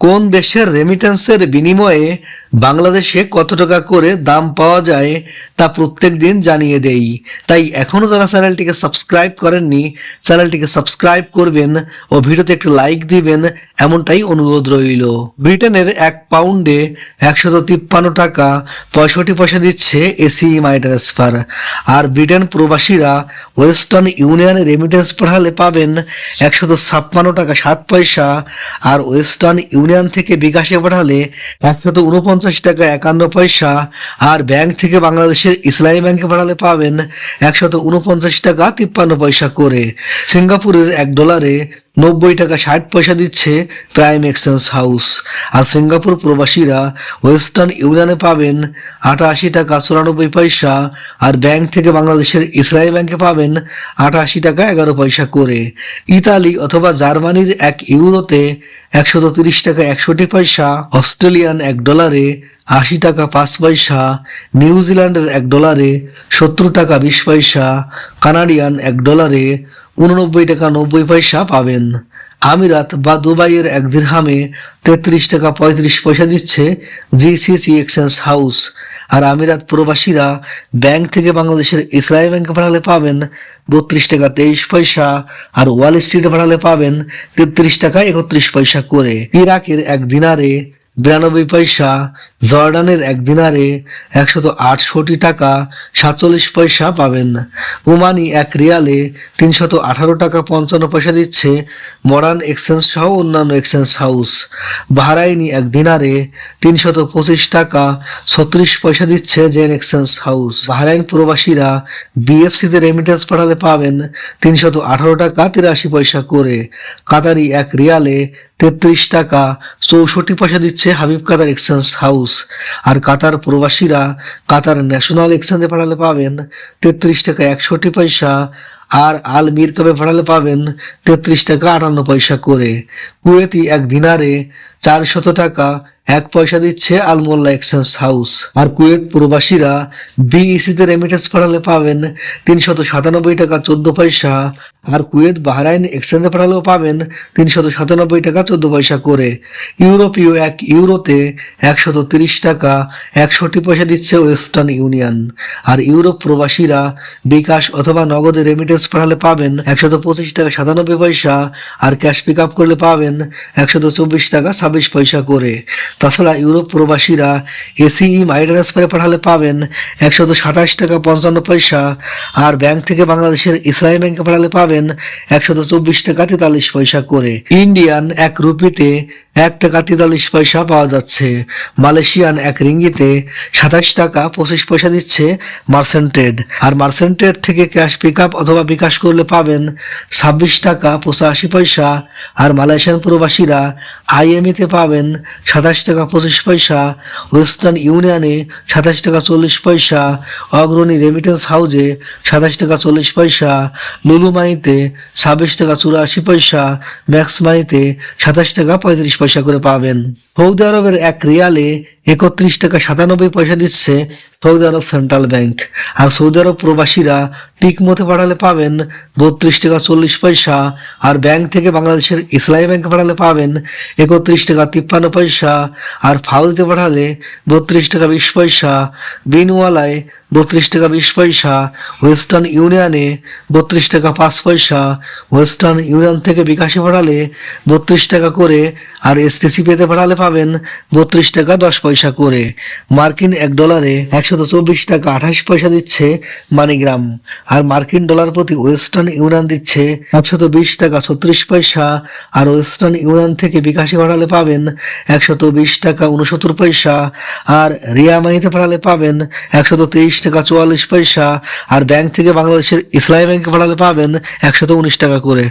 কোন দেশের রেমিটেন্সের বিনিময়ে বাংলাদেশে কত টাকা করে দাম পাওয়া যায় তা প্রত্যেক দিন জানিয়ে দেই। তাই এখনও যারা চ্যানেলটিকে সাবস্ক্রাইব করেননি, চ্যানেলটিকে সাবস্ক্রাইব করবেন ও ভিডিওতে একটু লাইক দিবেন, এমনটাই অনুরোধ রইল। ব্রিটেনের এক পাউন্ডে একশত তিপ্পান্ন টাকা পঁয়ষট্টি পয়সা দিচ্ছে এসি মাই ট্রান্সফার। আর ব্রিটেন প্রবাসীরা ওয়েস্টার্ন ইউনিয়নে রেমিটেন্স পাঠালে পাবেন একশত ছাপ্পান্ন টাকা সাত পয়সা, আর ওয়েস্টার্ন ইউনিয়ন থেকে বিকাশে পাঠালে একশত উনপঞ্চাশ টাকা একান্ন পয়সা, আর ব্যাংক থেকে বাংলাদেশের ইসলামী ব্যাংকে পাঠালে পাবেন একশত উনপঞ্চাশ টাকা তিপ্পান্ন পয়সা করে। সিঙ্গাপুরের এক ডলারে নব্বই টাকা ষাট পয়সা দিচ্ছে প্রাইম এক্সচেঞ্জ হাউস। আর সিঙ্গাপুর প্রবাসীরা ওয়েস্টার্ন ইউনিয়নে পাবেন আটাশি টাকা চুরানব্বই পয়সা, আর ব্যাংক থেকে বাংলাদেশের ইসরায়েল ব্যাংকে পাবেন আটাশি টাকা এগারো পয়সা করে। ইতালি অথবা জার্মানির এক ইউরোতে একশত তিরিশ টাকা একষট্টি পয়সা, অস্ট্রেলিয়ান এক ডলারে আশি টাকা পাঁচ পয়সা, নিউজিল্যান্ডের এক ডলারে সত্তর টাকা বিশ পয়সা, কানাডিয়ান এক ডলারে উননব্বই টাকা নব্বই পয়সা পাবেন। আমিরাত বা দুবাইয়ের এক দিরহামে তেত্রিশ টাকা পঁয়ত্রিশ পয়সা দিচ্ছে জিসিসি এক্সচেঞ্জ হাউস আর আমিরাত প্রবাসীরা ব্যাংক থেকে বাংলাদেশের ইসরায়েল ব্যাংকে পাঠালে পাবেন বত্রিশ টাকা তেইশ পয়সা আর ওয়াল স্ট্রিটে পাঠালে পাবেন তেত্রিশ টাকা একত্রিশ পয়সা করে। ইরাকের এক দিনারে বিরানব্বই পয়সা জর্ডানের এক দিনারে একশত আটষট্টি টাকা সাতচল্লিশ পয়সা পাবেন। ওমানি এক রিয়ালে তিনশত আঠারো টাকা পঞ্চান্ন পয়সা দিচ্ছে মডার্ন এক্সচেঞ্জ সহ অন্যান্য এক্সচেঞ্জ হাউস। বাহরাইনি এক দিনারে তিনশত পঁচিশ টাকা ছত্রিশ পয়সা দিচ্ছে জেন এক্সচেঞ্জ হাউস। বাহরাইন প্রবাসীরা বিএফসিতে রেমিটেন্স পাঠালে পাবেন তিনশত আঠারো টাকা তিরাশি পয়সা করে। কাতারি এক রিয়ালে তেত্রিশ টাকা চৌষট্টি পয়সা দিচ্ছে হাবিব কাতার এক্সচেঞ্জ হাউস। আর কাতার প্রবাসীরা কাতার ন্যাশনাল এক্সচেঞ্জে পাঠালে পাবেন তেত্রিশ টাকা একষট্টি পয়সা, আর আল মির কাপে ভাড়ালে পাবেন তেত্রিশ টাকা আটান্ন পয়সা করে। কুয়েতি এক দিনারে চারশত টাকা এক পয়সা দিচ্ছে আলমোল্লা এক্সচেঞ্জ হাউস। আর কুয়েত প্রবাসীরা বিইসিতে রেমিটেন্স পাঠালে পাবেন তিনশত সাতানব্বই টাকা চোদ্দ পয়সা, আর কুয়েত বাহরাইন এক্সচেঞ্জে পাঠালেও পাবেন তিনশত সাতানব্বই টাকা চোদ্দ পয়সা করে। ইউরোপীয় এক ইউরোতে একশত তিরিশ টাকা, একষট্টি পয়সা দিচ্ছে ওয়েস্টার্ন ইউনিয়ন। আর ইউরোপ প্রবাসীরা বিকাশ অথবা নগদে রেমিটেন্স পাঠালে পাবেন একশত পঁচিশ টাকা সাতানব্বই পয়সা, আর ক্যাশ পিক আপ করলে পাবেন একশত চব্বিশ টাকা ছাব্বিশ পয়সা করে। তাছাড়া ইউরোপ প্রবাসীরা এসিই মাই ট্রান্সফারে পাঠালে পাবেন একশত সাতাশ টাকা পঞ্চান্ন পয়সা, আর ব্যাংক থেকে বাংলাদেশের ইসলামী ব্যাংকে পাঠালে পাবেন একশত চব্বিশ টাকা তেতাল্লিশ পয়সা করে। ইন্ডিয়ান এক রুপিতে এক টাকা তেতাল্লিশ পয়সা পাওয়া যাচ্ছে। মালয়েশিয়ান এক রিঙ্গিতে সাতাশ টাকা পঁচিশ পয়সা দিচ্ছে মার্সেন্টেড। আর মার্সেন্টেড থেকে ক্যাশ পিক আপ অথবা বিকাশ করলে পাবেন ছাব্বিশ টাকা পঁচাশি পয়সা। আর মালয়েশিয়ান প্রবাসীরা আইএমইতে পাবেন সাতাশ টাকা পঁচিশ পয়সা। ওয়েস্টার্ন ইউনিয়নে সাতাশ টাকা চল্লিশ পয়সা। অগ্রণী রেমিটেন্স হাউজে সাতাশ টাকা চল্লিশ পয়সা। লুলুমাইতে ছাব্বিশ টাকা চুরাশি পয়সা। ম্যাক্সমাইতে সাতাশ টাকা পঁয়ত্রিশ পয়সা। করে পাবেন। সৌদি আরবের এক রিয়ালে একত্রিশ টাকা সাতানব্বই পয়সা দিচ্ছে সৌদি আরব সেন্ট্রাল ব্যাংক। আর সৌদি আরব প্রবাসীরা টিক মতে পাঠালে পাবেন বত্রিশ টাকা চল্লিশ পয়সা, আর ব্যাংক থেকে বাংলাদেশের ইসলামী ব্যাংকে পাঠালে পাবেন একত্রিশ টাকা তিপ্পান্ন পয়সা, আর ফাউলতে পাঠালে বত্রিশ টাকা বিশ পয়সা, বিনওয়ালায় বত্রিশ টাকা বিশ পয়সা, ওয়েস্টার্ন ইউনিয়নে বত্রিশ টাকা পাঁচ পয়সা, ওয়েস্টার্ন ইউনিয়ন থেকে বিকাশে পাঠালে বত্রিশ টাকা করে, আর এসটিসি পেতে পাঠালে পাবেন বত্রিশ টাকা দশ পয়সা করে মার্কিন এক ডলারে একশত চব্বিশ টাকা আঠাশ পয়সা দিচ্ছে মানিগ্রাম, আর মার্কিন ডলার প্রতি ওয়েস্টার্ন ইউনিয়ন দিচ্ছে একশত বিশ টাকা ছত্রিশ পয়সা, আর ওয়েস্টার্ন ইউনিয়ন থেকে বিকাশে পাঠালে পাবেন একশত বিশ টাকা উনসত্তর পয়সা, আর রিয়ামাইতে পাঠালে পাবেন একশত তেইশ টাকা চুয়াল্লিশ পয়সা, আর ব্যাংক থেকে বাংলাদেশের ইসলামী ব্যাংকে পাঠালে পাবেন একশত উনিশ টাকা করে।